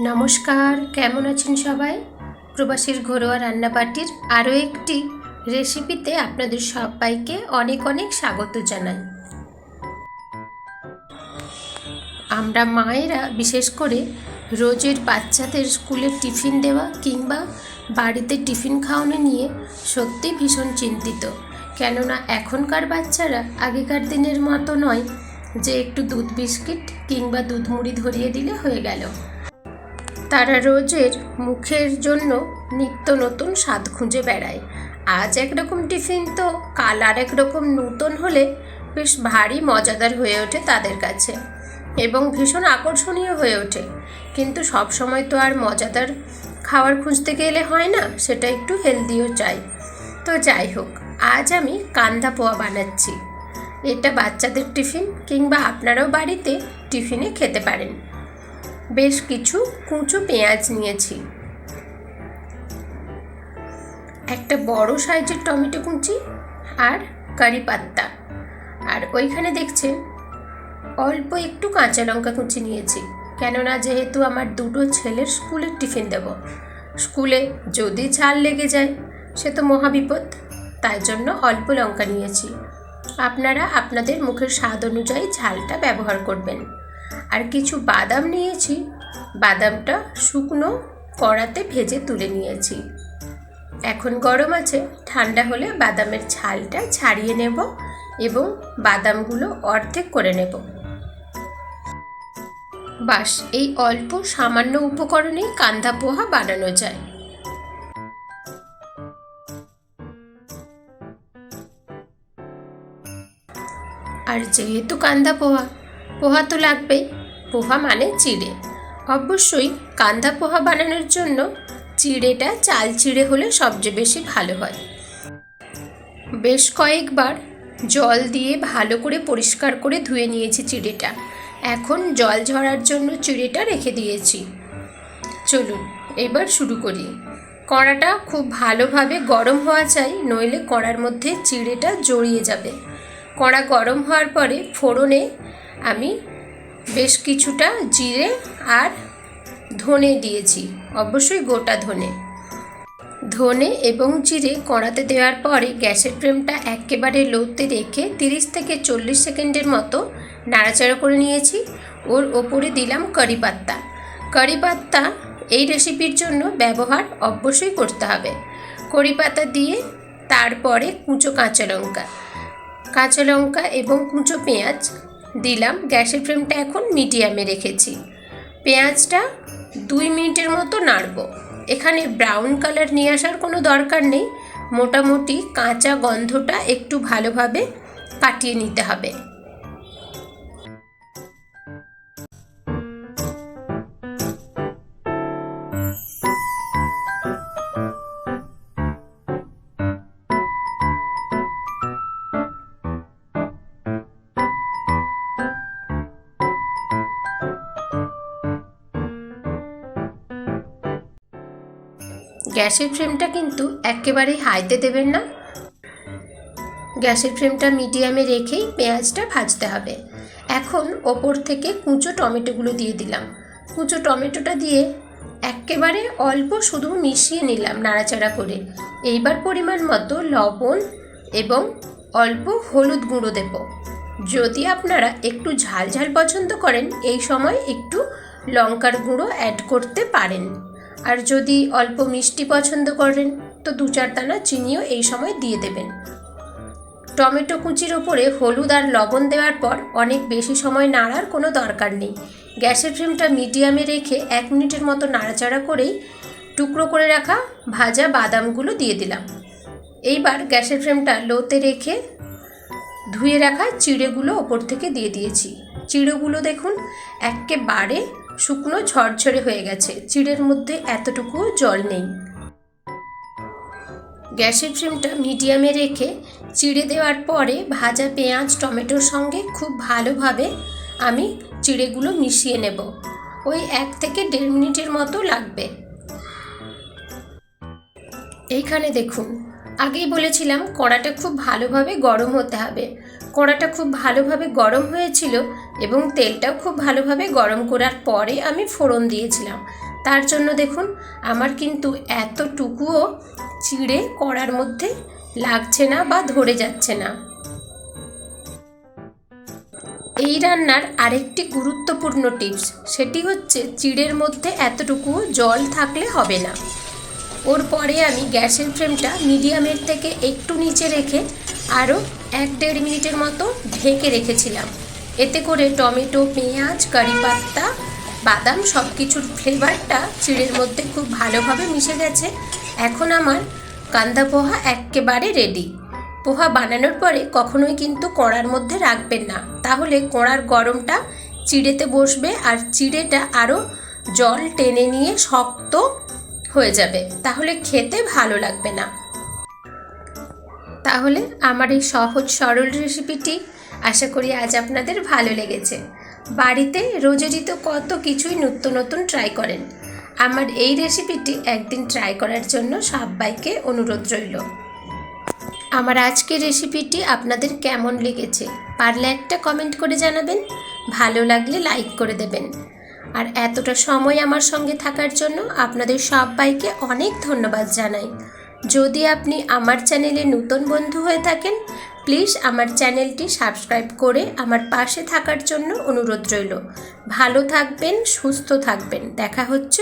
নমস্কার, কেমন আছেন সবাই? প্রবাসীর ঘরোয়া রান্নাবাটির আরও একটি রেসিপিতে আপনাদের সবাইকে অনেক অনেক স্বাগত জানাই। আমরা মায়েরা, বিশেষ করে রোজের বাচ্চাদের স্কুলে টিফিন দেওয়া কিংবা বাড়িতে টিফিন খাওয়ানো নিয়ে সত্যি ভীষণ চিন্তিত। কেননা এখনকার বাচ্চারা আগেকার দিনের মতো নয় যে একটু দুধ বিস্কিট কিংবা দুধ মুড়ি ধরিয়ে দিলে হয়ে গেল। তারা রোজের মুখের জন্য নিত্য নতুন স্বাদ খুঁজে বেড়ায়। আজ একরকম টিফিন তো, কাল আর একরকম নতুন হলে বেশ ভারী মজাদার হয়ে ওঠে তাদের কাছে এবং ভীষণ আকর্ষণীয় হয়ে ওঠে। কিন্তু সব সময় তো আর মজাদার খাবার খুঁজতে গেলে হয় না, সেটা একটু হেলদিও চাই। তো যাই হোক, আজ আমি কান্দা পোয়া বানাচ্ছি। এটা বাচ্চাদের টিফিন কিংবা আপনারাও বাড়িতে টিফিনে খেতে পারেন। বেশ কিছু কুচো পেঁয়াজ নিয়েছি। একটা বড় সাইজের টমেটো কুচি আর কারি পাত্তা। আর ওইখানে দেখছেন, অল্প একটু কাঁচা লঙ্কা কুচি নিয়েছি। কেননা যেহেতু আমার দুটো ছেলের স্কুলের টিফিন দেব, স্কুলে যদি ঝাল লেগে যায়, সে তো মহাবিপদ তাই জন্য অল্প লঙ্কা নিয়েছি। আপনারা আপনাদের মুখের স্বাদ অনুযায়ী ঝালটা ব্যবহার করবেন। আর কিছু বাদাম নিয়েছি। বাদামটা শুকনো কড়াতে ভেজে তুলে নিয়েছি। এখন গরম আছে, ঠান্ডা হলে বাদামের ছালটা ছাড়িয়ে নেব এবং বাদামগুলো অর্ধেক করে নেব। বাস, এই অল্প সামান্য উপকরণেই কান্দা পোহা বানানো যায়। আর যেহেতু কান্দা পোহা পোহা তো লাগবেই। পোহা মানে চিড়ে। অবশ্যই কান্দা পোহা বানানোর জন্য চিড়েটা চাল চিড়ে হলে সবচেয়ে বেশি ভালো হয়। বেশ কয়েকবার জল দিয়ে ভালো করে পরিষ্কার করে ধুয়ে নিয়েছি চিড়েটা। এখন জল ঝরার জন্য চিড়েটা রেখে দিয়েছি। চলুন, এবার শুরু করি। কড়াটা খুব ভালোভাবে গরম হওয়া চাই, নইলে কড়ার মধ্যে চিড়েটা জড়িয়ে যাবে। কড়া গরম হওয়ার পরে ফোড়নে আমি বেশ কিছুটা জিরে আর ধনে দিয়েছি, অবশ্যই গোটা ধনে। ধনে এবং জিরে কড়াতে দেওয়ার পরে গ্যাসের ফ্লেমটা একেবারে লোতে রেখে তিরিশ থেকে চল্লিশ সেকেন্ডের মতো নাড়াচাড়া করে নিয়েছি। ওর ওপরে দিলাম কারি পাত্তা। কারি পাত্তা এই রেসিপির জন্য ব্যবহার অবশ্যই করতে হবে। কড়ি পাতা দিয়ে তারপরে কুঁচো কাঁচা লঙ্কা। কাঁচা লঙ্কা এবং কুঁচো পেঁয়াজ দিলাম, গ্যাসের ফ্লেমটা এখন মিডিয়ামে রেখেছি। পেঁয়াজটা দুই মিনিটের মতো নাড়ব। এখানে ব্রাউন কালার নিয়ে আসার কোনো দরকার নেই। মোটামুটি কাঁচা গন্ধটা একটু ভালোভাবে কাটিয়ে নিতে হবে। গ্যাসের ফ্লেমটা কিন্তু একেবারেই হাইতে দেবেন না। গ্যাসের ফ্লেমটা মিডিয়ামে রেখেই পেঁয়াজটা ভাজতে হবে। এখন ওপর থেকে কুঁচো টমেটোগুলো দিয়ে দিলাম। কুঁচো টমেটোটা দিয়ে একেবারে অল্প শুধু মিশিয়ে নিলাম নাড়াচাড়া করে। এইবার পরিমাণ মতো লবণ এবং অল্প হলুদ গুঁড়ো দেব। যদি আপনারা একটু ঝাল ঝাল পছন্দ করেন, এই সময় একটু লঙ্কার গুঁড়ো অ্যাড করতে পারেন। আর যদি অল্প মিষ্টি পছন্দ করেন, তো দু চার দানা চিনিও এই সময় দিয়ে দেবেন। টমেটো কুচির ওপরে হলুদ আর লবণ দেওয়ার পর অনেক বেশি সময় নাড়ার কোনো দরকার নেই। গ্যাসের ফ্লেমটা মিডিয়ামে রেখে এক মিনিটের মতো নাড়াচাড়া করেই টুকরো করে রাখা ভাজা বাদামগুলো দিয়ে দিলাম। এইবার গ্যাসের ফ্লেমটা লোতে রেখে ধুয়ে রাখা চিড়েগুলো ওপর থেকে দিয়ে দিয়েছি। চিড়েগুলো দেখুন, একেবারে শুকনো ঝরঝরে হয়ে গেছে। চিড়ের মধ্যে এতটুকু জল নেই। গ্যাসের ফ্লেমটা মিডিয়ামে রেখে চিড়ে দেওয়ার পরে ভাজা পেঁয়াজ, টমেটোর সঙ্গে খুব ভালোভাবে আমি চিড়েগুলো মিশিয়ে নেব। ওই এক থেকে দেড় মিনিটের মতো লাগবে। এইখানে দেখুন আগেই বলেছিলাম কড়াটা খুব ভালোভাবে গরম হতে হবে। কড়াটা খুব ভালোভাবে গরম হয়েছিল এবং তেলটাও খুব ভালোভাবে গরম করার পরে আমি ফোড়ন দিয়েছিলাম। তার জন্য দেখুন, আমার কিন্তু এতটুকুও চিড়ে কড়ার মধ্যে লাগছে না বা ধরে যাচ্ছে না। এই রান্নার আরেকটি গুরুত্বপূর্ণ টিপস, সেটি হচ্ছে চিড়ের মধ্যে এতটুকুও জল থাকলে হবে না। ওর পরে আমি গ্যাসের ফ্লেমটা মিডিয়ামের থেকে একটু নিচে রেখে আরও এক দেড় মিনিটের মতো ঢেকে রেখেছিলাম। এতে করে টমেটো, পেঁয়াজ, কারি পাত্তা বাদাম সব কিছুর ফ্লেভারটা চিড়ের মধ্যে খুব ভালোভাবে মিশে গেছে। এখন আমার কান্দা পোহা একেবারে রেডি পোহা বানানোর পরে কখনোই কিন্তু কড়ার মধ্যে রাখবেন না। তাহলে কড়ার গরমটা চিড়েতে বসবে আর চিড়েটা আরও জল টেনে নিয়ে শক্ত হয়ে যাবে। তাহলে খেতে ভালো লাগবে না। তাহলে আমার এই সহজ সরল রেসিপিটি আশা করি আজ আপনাদের ভালো লেগেছে। বাড়িতে রোজেরই তো কত কিছুই নিত্য নতুন ট্রাই করেন। আমার এই রেসিপিটি একদিন ট্রাই করার জন্য সবাইকে অনুরোধ রইল। আমার আজকের রেসিপিটি আপনাদের কেমন লেগেছে, পারলে একটা কমেন্ট করে জানাবেন, ভালো লাগলে লাইক করে দেবেন। আর এতটা সময় আমার সঙ্গে থাকার জন্য আপনাদের সবাইকে অনেক ধন্যবাদ জানাই। যদি আপনি আমার চ্যানেলে নতুন বন্ধু হয়ে থাকেন, প্লিজ আমার চ্যানেলটি সাবস্ক্রাইব করে আমার পাশে থাকার জন্য অনুরোধ রইল। ভালো থাকবেন, সুস্থ থাকবেন। দেখা হচ্ছে